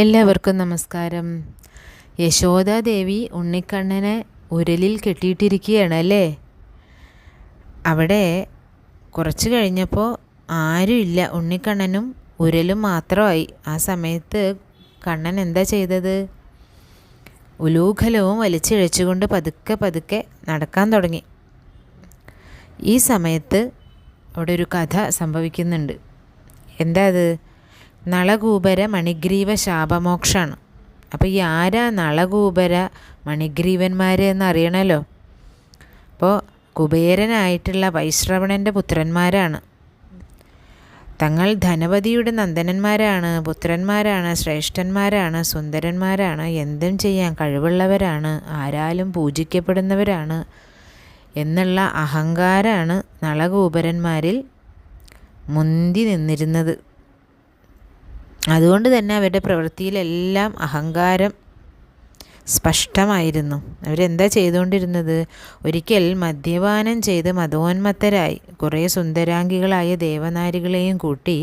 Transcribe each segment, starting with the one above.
എല്ലാവർക്കും നമസ്കാരം. യശോദാദേവി ഉണ്ണിക്കണ്ണനെ ഉരലിൽ കെട്ടിയിട്ടിരിക്കുകയാണ് അല്ലേ? അവിടെ കുറച്ച് കഴിഞ്ഞപ്പോൾ ആരുമില്ല ഉണ്ണിക്കണ്ണനും ഉരലും മാത്രമായി. ആ സമയത്ത് കണ്ണൻ എന്താ ചെയ്തത്? ഉലൂഖലവും വലിച്ചിഴച്ചുകൊണ്ട് പതുക്കെ പതുക്കെ നടക്കാൻ തുടങ്ങി. ഈ സമയത്ത് അവിടെ ഒരു കഥ സംഭവിക്കുന്നുണ്ട്. എന്താ അത്? നളകൂപര മണിഗ്രീവ ശാപമോക്ഷാണ്. അപ്പോൾ ഈ ആരാ നളകൂപര മണിഗ്രീവന്മാർ എന്നറിയണല്ലോ? അപ്പോൾ കുബേരനായിട്ടുള്ള വൈശ്രവണന്റെ പുത്രന്മാരാണ്. തങ്ങൾ ധനവതിയുടെ നന്ദനന്മാരാണ് പുത്രന്മാരാണ് ശ്രേഷ്ഠന്മാരാണ് സുന്ദരന്മാരാണ് എന്തും ചെയ്യാൻ കഴിവുള്ളവരാണ് ആരാലും പൂജിക്കപ്പെടുന്നവരാണ് എന്നുള്ള അഹങ്കാരമാണ് നളകൂപരന്മാരിൽ മുന്തി നിന്നിരുന്നത്. അതുകൊണ്ട് തന്നെ അവരുടെ പ്രവൃത്തിയിലെല്ലാം അഹങ്കാരം സ്പഷ്ടമായിരുന്നു. അവരെന്താ ചെയ്തുകൊണ്ടിരുന്നത്? ഒരിക്കൽ മദ്യപാനം ചെയ്ത് മതോന്മത്തരായി കുറേ സുന്ദരാംഗികളായ ദേവനാരികളെയും കൂട്ടി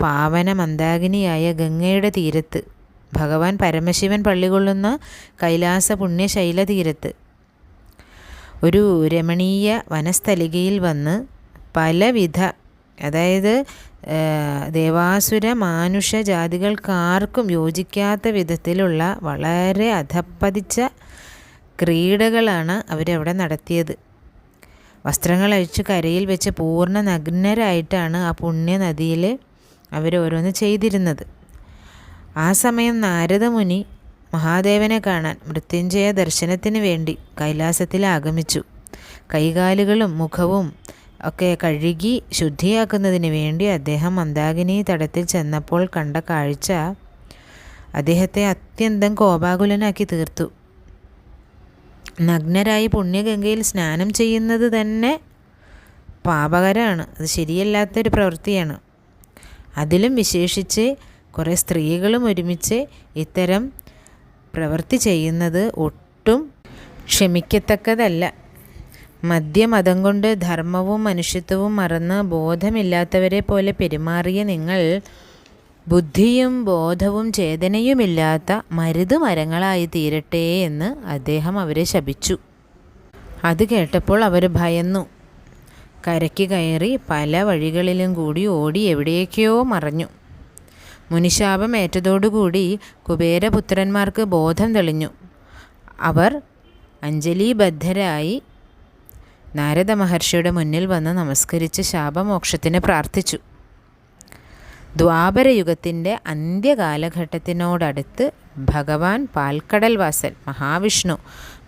പാവന മന്ദാകിനിയായ ഗംഗയുടെ തീരത്ത് ഭഗവാൻ പരമശിവൻ പള്ളികൊള്ളുന്ന കൈലാസ പുണ്യശൈല തീരത്ത് ഒരു രമണീയ വനസ്ഥലികയിൽ വന്ന് പലവിധ അതായത് ദേവാസുര മാനുഷ ജാതികൾക്കാർക്കും യോജിക്കാത്ത വിധത്തിലുള്ള വളരെ അധപ്പതിച്ച ക്രീഡകളാണ് അവരവിടെ നടത്തിയത്. വസ്ത്രങ്ങൾ അഴിച്ച് കരയിൽ വെച്ച് പൂർണ നഗ്നരായിട്ടാണ് ആ പുണ്യ പുണ്യനദിയിൽ അവരോരോന്ന് ചെയ്തിരുന്നത്. ആ സമയം നാരദമുനി മഹാദേവനെ കാണാൻ മൃത്യുഞ്ജയ ദർശനത്തിന് വേണ്ടി കൈലാസത്തിൽ ആഗമിച്ചു. കൈകാലുകളും മുഖവും ഒക്കെ കഴുകി ശുദ്ധിയാക്കുന്നതിന് വേണ്ടി അദ്ദേഹം മന്ദാകിനി തടത്തിൽ ചെന്നപ്പോൾ കണ്ട കാഴ്ച അദ്ദേഹത്തെ അത്യന്തം കോപാകുലനാക്കി തീർത്തു. നഗ്നരായി പുണ്യഗംഗയിൽ സ്നാനം ചെയ്യുന്നത് തന്നെ പാപകരമാണ് അത് ശരിയല്ലാത്തൊരു പ്രവൃത്തിയാണ്. അതിലും വിശേഷിച്ച് കുറേ സ്ത്രീകളും ഒരുമിച്ച് ഇത്തരം പ്രവൃത്തി ചെയ്യുന്നത് ഒട്ടും ക്ഷമിക്കത്തക്കതല്ല. മദ്യമതം കൊണ്ട് ധർമ്മവും മനുഷ്യത്വവും മറന്ന് ബോധമില്ലാത്തവരെ പോലെ പെരുമാറിയ നിങ്ങൾ ബുദ്ധിയും ബോധവും ചേതനയുമില്ലാത്ത മരുത് മരങ്ങളായി തീരട്ടെ എന്ന് അദ്ദേഹം അവരെ ശപിച്ചു. അത് കേട്ടപ്പോൾ അവർ ഭയന്നു. കരയ്ക്ക് കയറി പല വഴികളിലും കൂടി ഓടി എവിടേക്കോ മറഞ്ഞു. മുനിശാപം ഏറ്റതോടുകൂടി കുബേരപുത്രന്മാർക്ക് ബോധം തെളിഞ്ഞു. അവർ അഞ്ജലിബദ്ധരായി നാരദ മഹർഷിയുടെ മുന്നിൽ വന്ന് നമസ്കരിച്ച് ശാപമോക്ഷത്തിന് പ്രാർത്ഥിച്ചു. ദ്വാപരയുഗത്തിന്റെ അന്ത്യകാലഘട്ടത്തിനോടടുത്ത് ഭഗവാൻ പാൽക്കടൽ വാസൻ മഹാവിഷ്ണു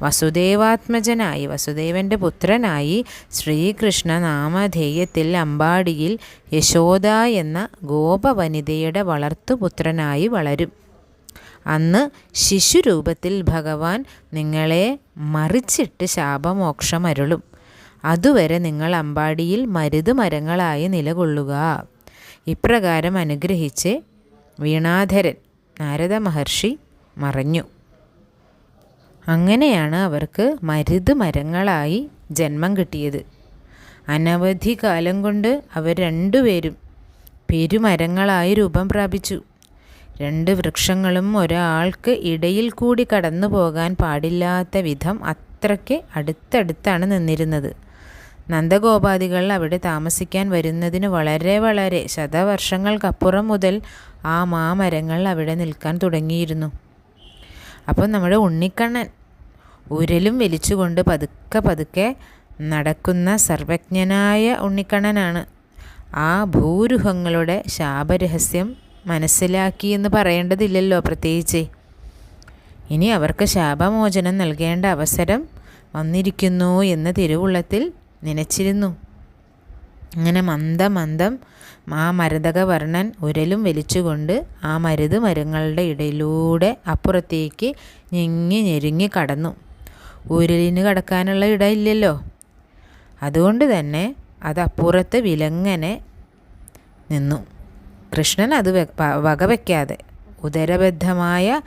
വസുദേവാത്മജനായി വസുദേവന്റെ പുത്രനായി ശ്രീകൃഷ്ണ നാമധേയത്തിൽ അമ്പാടിയിൽ യശോദ എന്ന ഗോപവനിതയുടെ വളർത്തുപുത്രനായി വളരും. അന്ന് ശിശുരൂപത്തിൽ ഭഗവാൻ നിങ്ങളെ മറിച്ചിട്ട് ശാപമോക്ഷമരുളും. അതുവരെ നിങ്ങൾ അമ്പാടിയിൽ മരുത് മരങ്ങളായി നിലകൊള്ളുക. ഇപ്രകാരം അനുഗ്രഹിച്ച് വീണാധരൻ നാരദ മഹർഷി മറഞ്ഞു. അങ്ങനെയാണ് അവർക്ക് മരുത് മരങ്ങളായി ജന്മം കിട്ടിയത്. അനവധി കാലം കൊണ്ട് അവർ രണ്ടുപേരും പെരുമരങ്ങളായി രൂപം പ്രാപിച്ചു. രണ്ട് വൃക്ഷങ്ങളും ഒരാൾക്ക് ഇടയിൽ കൂടി കടന്നു പോകാൻ പാടില്ലാത്ത വിധം അത്രയ്ക്ക് അടുത്തടുത്താണ് നിന്നിരുന്നത്. നന്ദഗോപാദികൾ അവിടെ താമസിക്കാൻ വരുന്നതിന് വളരെ വളരെ ശതവർഷങ്ങൾക്കപ്പുറം മുതൽ ആ മാമരങ്ങൾ അവിടെ നിൽക്കാൻ തുടങ്ങിയിരുന്നു. അപ്പം നമ്മുടെ ഉണ്ണിക്കണ്ണൻ ഉരലും വലിച്ചുകൊണ്ട് പതുക്കെ പതുക്കെ നടക്കുന്ന സർവജ്ഞനായ ഉണ്ണിക്കണ്ണനാണ്. ആ ഭൂരുഹങ്ങളുടെ ശാപരഹസ്യം മനസ്സിലാക്കി എന്ന് പറയേണ്ടതില്ലല്ലോ പ്രത്യേകിച്ച്. ഇനി അവർക്ക് ശാപമോചനം നൽകേണ്ട അവസരം വന്നിരിക്കുന്നു എന്ന തിരുവുള്ളത്തിൽ നനച്ചിരുന്നു. അങ്ങനെ മന്ദം മന്ദം ആ മരതകവർണൻ ഉരലും വലിച്ചുകൊണ്ട് ആ മരുത് മരങ്ങളുടെ ഇടയിലൂടെ അപ്പുറത്തേക്ക് ഞെങ്ങി ഞെരുങ്ങി കടന്നു. ഉരലിന് കടക്കാനുള്ള ഇടയില്ലല്ലോ. അതുകൊണ്ട് തന്നെ അത് വിലങ്ങനെ നിന്നു. കൃഷ്ണൻ അത് വകവയ്ക്കാതെ ഉദരബദ്ധമായ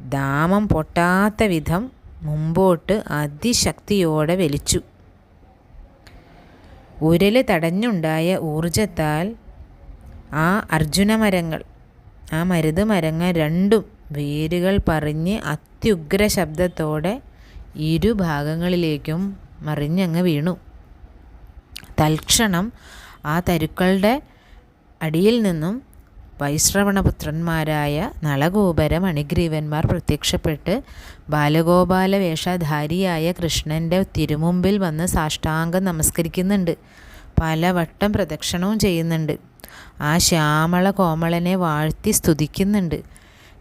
ദാമം പൊട്ടാത്ത വിധം മുമ്പോട്ട് അതിശക്തിയോടെ വലിച്ചു. ഉരൽ തടഞ്ഞുണ്ടായ ഊർജത്താൽ ആ അർജുന മരങ്ങൾ ആ മരുത് മരങ്ങൾ രണ്ടും വേരുകൾ പറഞ്ഞ് അത്യുഗ്ര ശബ്ദത്തോടെ ഇരുഭാഗങ്ങളിലേക്കും മറിഞ്ഞങ്ങ് വീണു. തൽക്ഷണം ആ തരുക്കളുടെ അടിയിൽ നിന്നും വൈശ്രവണപുത്രന്മാരായ നളഗോപര മണിഗ്രീവന്മാർ പ്രത്യക്ഷപ്പെട്ട് ബാലഗോപാല വേഷധാരിയായ കൃഷ്ണന്റെ തിരുമുമ്പിൽ വന്ന് സാഷ്ടാംഗം നമസ്കരിക്കുന്നുണ്ട്. പലവട്ടം പ്രദക്ഷിണവും ചെയ്യുന്നുണ്ട്. ആ ശ്യാമള കോമളനെ വാഴ്ത്തി സ്തുതിക്കുന്നുണ്ട്.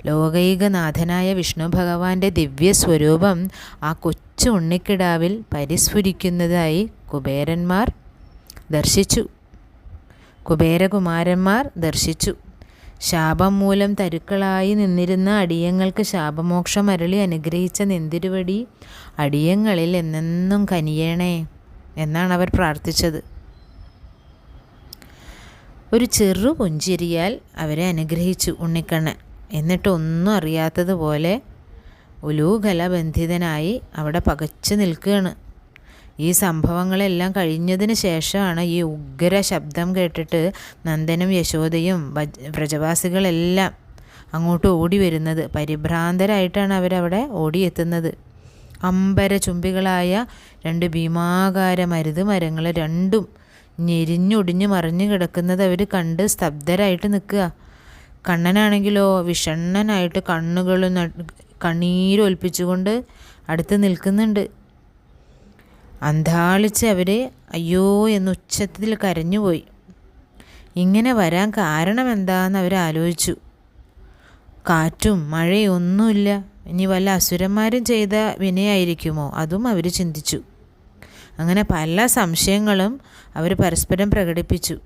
ലോകൈകനാഥനായ വിഷ്ണു ഭഗവാന്റെ ദിവ്യ സ്വരൂപം ആ കൊച്ചു ഉണ്ണിക്കിടാവിൽ പരിസ്ഫുരിക്കുന്നതായി കുബേരന്മാർ ദർശിച്ചു. കുബേരകുമാരന്മാർ ദർശിച്ചു. ശാപം മൂലം തരുക്കളായി നിന്നിരുന്ന അടിയങ്ങൾക്ക് ശാപമോക്ഷം അരളി അനുഗ്രഹിച്ച നെന്തിരുവടി അടിയങ്ങളിൽ എന്നെന്നും കനിയണേ എന്നാണ് അവർ പ്രാർത്ഥിച്ചത്. ഒരു ചെറു പുഞ്ചിരിയാൽ അവരെ അനുഗ്രഹിച്ചു ഉണ്ണിക്കണ്ണൻ. എന്നിട്ട് ഒന്നും അറിയാത്തതുപോലെ ഉലൂകലബന്ധിതനായി അവിടെ പകച്ചു നിൽക്കുകയാണ്. ഈ സംഭവങ്ങളെല്ലാം കഴിഞ്ഞതിന് ശേഷമാണ് ഈ ഉഗ്ര ശബ്ദം കേട്ടിട്ട് നന്ദനും യശോദയും വ്രജവാസികളെല്ലാം അങ്ങോട്ട് ഓടി വരുന്നത്. പരിഭ്രാന്തരായിട്ടാണ് അവരവിടെ ഓടിയെത്തുന്നത്. അമ്പര ചുംബികളായ രണ്ട് ഭീമാകാര മരുത് മരങ്ങൾ രണ്ടും ഞെരിഞ്ഞൊടിഞ്ഞ് മറിഞ്ഞു കിടക്കുന്നത് അവർ കണ്ട് സ്തബ്ധരായിട്ട് നിൽക്കുക. കണ്ണനാണെങ്കിലോ വിഷണ്ണനായിട്ട് കണ്ണുകളും കണ്ണീരൊൽപ്പിച്ചുകൊണ്ട് അടുത്ത് നിൽക്കുന്നുണ്ട്. അന്താളിച്ച് അവർ അയ്യോ എന്ന് ഉച്ചത്തിൽ കരഞ്ഞുപോയി. ഇങ്ങനെ വരാൻ കാരണം എന്താന്ന് അവർ ആലോചിച്ചു. കാറ്റും മഴയും ഒന്നുമില്ല. ഇനി വല്ല അസുരന്മാരും ചെയ്ത വിനയായിരിക്കുമോ? അതും അവർ ചിന്തിച്ചു. അങ്ങനെ പല സംശയങ്ങളും അവർ പരസ്പരം പ്രകടിപ്പിച്ചു.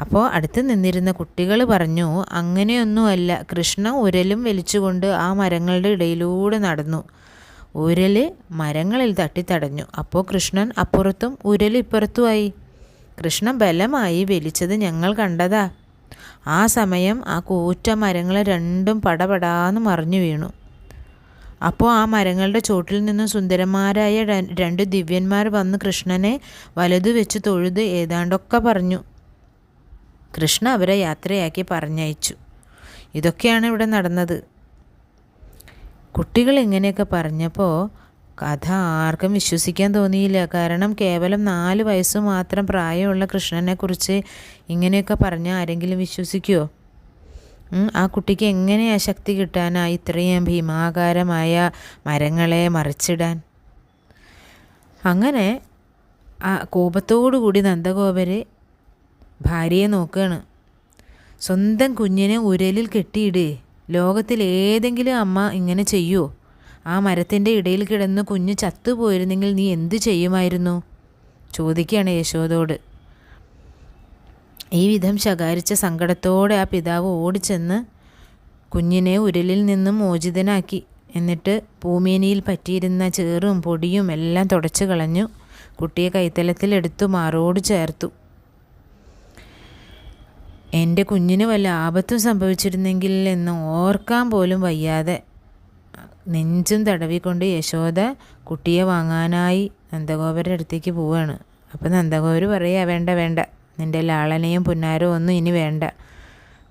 അപ്പോൾ അടുത്ത് നിന്നിരുന്ന കുട്ടികൾ പറഞ്ഞു അങ്ങനെയൊന്നുമല്ല. കൃഷ്ണ ഉരലും വലിച്ചുകൊണ്ട് ആ മരങ്ങളുടെ ഇടയിലൂടെ നടന്നു. ഉരൽ മരങ്ങളിൽ തട്ടിത്തടഞ്ഞു. അപ്പോൾ കൃഷ്ണൻ അപ്പുറത്തും ഉരൽ ഇപ്പുറത്തുമായി. കൃഷ്ണൻ ബലമായി വലിച്ചത് ഞങ്ങൾ കണ്ടതാ. ആ സമയം ആ കൂറ്റ മരങ്ങൾ രണ്ടും പടപടാന്ന് മറിഞ്ഞു വീണു. അപ്പോൾ ആ മരങ്ങളുടെ ചോട്ടിൽ നിന്ന് സുന്ദരന്മാരായ രണ്ട് ദിവ്യന്മാർ വന്ന് കൃഷ്ണനെ വലതു വെച്ച് തൊഴുത് ഏതാണ്ടൊക്കെ പറഞ്ഞു. കൃഷ്ണ അവരെ യാത്രയാക്കി പറഞ്ഞയച്ചു. ഇതൊക്കെയാണ് ഇവിടെ നടന്നത്. കുട്ടികൾ ഇങ്ങനെയൊക്കെ പറഞ്ഞപ്പോൾ കഥ ആർക്കും വിശ്വസിക്കാൻ തോന്നിയില്ല. കാരണം കേവലം നാല് വയസ്സ് മാത്രം പ്രായമുള്ള കൃഷ്ണനെക്കുറിച്ച് ഇങ്ങനെയൊക്കെ പറഞ്ഞാൽ ആരെങ്കിലും വിശ്വസിക്കുമോ ആ കുട്ടിക്ക് എങ്ങനെയാ ശക്തി കിട്ടാനാ ഇത്രയും ഭീമാകാരമായ മരങ്ങളെ മറിച്ചിടാൻ? അങ്ങനെ ആ കോപത്തോടു കൂടി നന്ദഗോപര് ഭാര്യയെ നോക്കുകയാണ് സ്വന്തം കുഞ്ഞിനെ ഉരലിൽ കെട്ടിയിടേ. ലോകത്തിൽ ഏതെങ്കിലും അമ്മ ഇങ്ങനെ ചെയ്യുമോ ആ മരത്തിന്റെ ഇടയിൽ കിടന്ന് കുഞ്ഞ് ചത്തുപോയിരുന്നെങ്കിൽ നീ എന്തു ചെയ്യുമായിരുന്നു? ചോദിക്കുകയാണ് യശോദോട് ഈ വിധം ശകാരിച്ച സങ്കടത്തോടെ ആ പിതാവ് ഓടിച്ചെന്ന് കുഞ്ഞിനെ ഉരലിൽ നിന്നും മോചിതനാക്കി. എന്നിട്ട് ഭൂമിനിയിൽ പറ്റിയിരുന്ന ചേറും പൊടിയും എല്ലാം തുടച്ചു കളഞ്ഞു. കുട്ടിയെ കൈത്തലത്തിലെടുത്തു മാറോട് ചേർത്തു. എന്റെ കുഞ്ഞിന് വല്ല ആപത്തും സംഭവിച്ചിരുന്നെങ്കിൽ എന്ന് ഓർക്കാൻ പോലും വയ്യാതെ നെഞ്ചും തടവിക്കൊണ്ട് യശോദ കുട്ടിയെ വാങ്ങാനായി നന്ദഗോപരുടെ അടുത്തേക്ക് പോവുകയാണ് അപ്പോൾ നന്ദഗോപർ പറയുക വേണ്ട വേണ്ട. നിന്റെ ലാളനയും പുന്നാരവും ഒന്നും ഇനി വേണ്ട.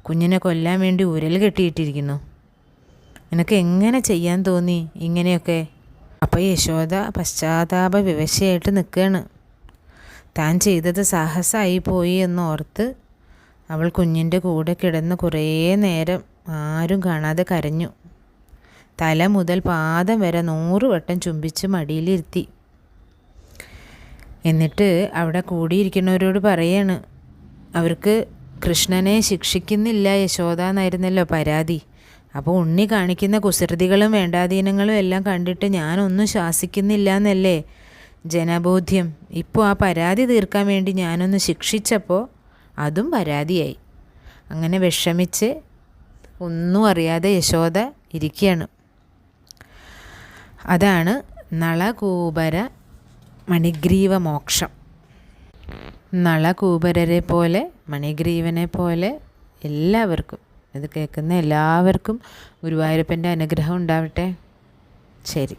കുഞ്ഞിനെ കൊല്ലാൻ വേണ്ടി ഉരൽ കെട്ടിയിട്ടിരിക്കുന്നു. നിനക്ക് എങ്ങനെ ചെയ്യാൻ തോന്നി ഇങ്ങനെയൊക്കെ? അപ്പോൾ യശോദ പശ്ചാത്താപ വിവശയായിട്ട് നിൽക്കുകയാണ് താൻ ചെയ്തത് സാഹസമായി പോയി എന്നോർത്ത് അവൾ കുഞ്ഞിന്റെ കൂടെ കിടന്ന് കുറേ നേരം ആരും കാണാതെ കരഞ്ഞു. തല മുതൽ പാദം വരെ നൂറ് വട്ടം ചുംബിച്ച് മടിയിലിരുത്തി. എന്നിട്ട് അവിടെ കൂടിയിരിക്കുന്നവരോട് പറയാണ് അവർക്ക് കൃഷ്ണനെ ശിക്ഷിക്കുന്നില്ല യശോദ എന്നായിരുന്നല്ലോ പരാതി. അപ്പോൾ ഉണ്ണി കാണിക്കുന്ന കുസൃതികളും വേണ്ടാധീനങ്ങളും എല്ലാം കണ്ടിട്ട് ഞാനൊന്നും ശാസിക്കുന്നില്ല എന്നല്ലേ? ജനബോധ്യം. ഇപ്പോൾ ആ പരാതി തീർക്കാൻ വേണ്ടി ഞാനൊന്ന് ശിക്ഷിച്ചപ്പോൾ അതും പരാതിയായി. അങ്ങനെ വിഷമിച്ച് ഒന്നും അറിയാതെ യശോദ ഇരിക്കുകയാണ് അതാണ് നളകൂപര മണിഗ്രീവ മോക്ഷം. നളകൂപരരെ പോലെ മണിഗ്രീവനെ പോലെ എല്ലാവർക്കും ഇത് കേൾക്കുന്ന എല്ലാവർക്കും ഗുരുവായൂരപ്പന്റെ അനുഗ്രഹം ഉണ്ടാവട്ടെ. ശരി.